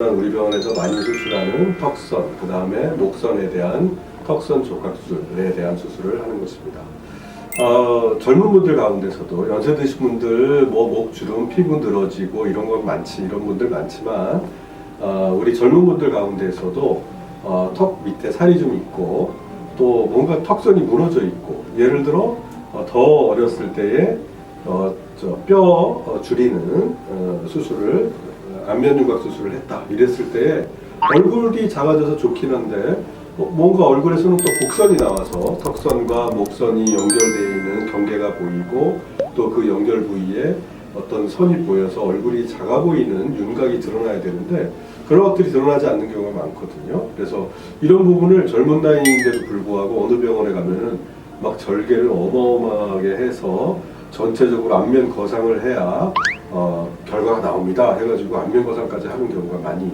우리 병원에서 많이 수술하는 턱선, 그 다음에 목선에 대한 턱선 족각 수술에 대한 수술을 하는 것입니다. 어, 젊은 분들 가운데서도 연세 드신 분들 뭐 목 주름, 피부 늘어지고 이런 건 많지 이런 분들 많지만 어, 우리 젊은 분들 가운데서도 어, 턱 밑에 살이 좀 있고 또 뭔가 턱선이 무너져 있고 예를 들어 어, 더 어렸을 때에 어, 저뼈 어, 줄이는 어, 수술을 어, 안면윤곽 수술을 했다 이랬을 때 얼굴이 작아져서 좋긴 한데 어, 뭔가 얼굴에서는 또 곡선이 나와서 턱선과 목선이 연결되어 있는 경계가 보이고 또 그 연결 부위에 어떤 선이 보여서 얼굴이 작아 보이는 윤곽이 드러나야 되는데 그런 것들이 드러나지 않는 경우가 많거든요. 그래서 이런 부분을 젊은 나이인데도 불구하고 어느 병원에 가면은 막 절개를 어마어마하게 해서 전체적으로 안면 거상을 해야 어, 나옵니다. 해가지고 안면 거상까지 하는 경우가 많이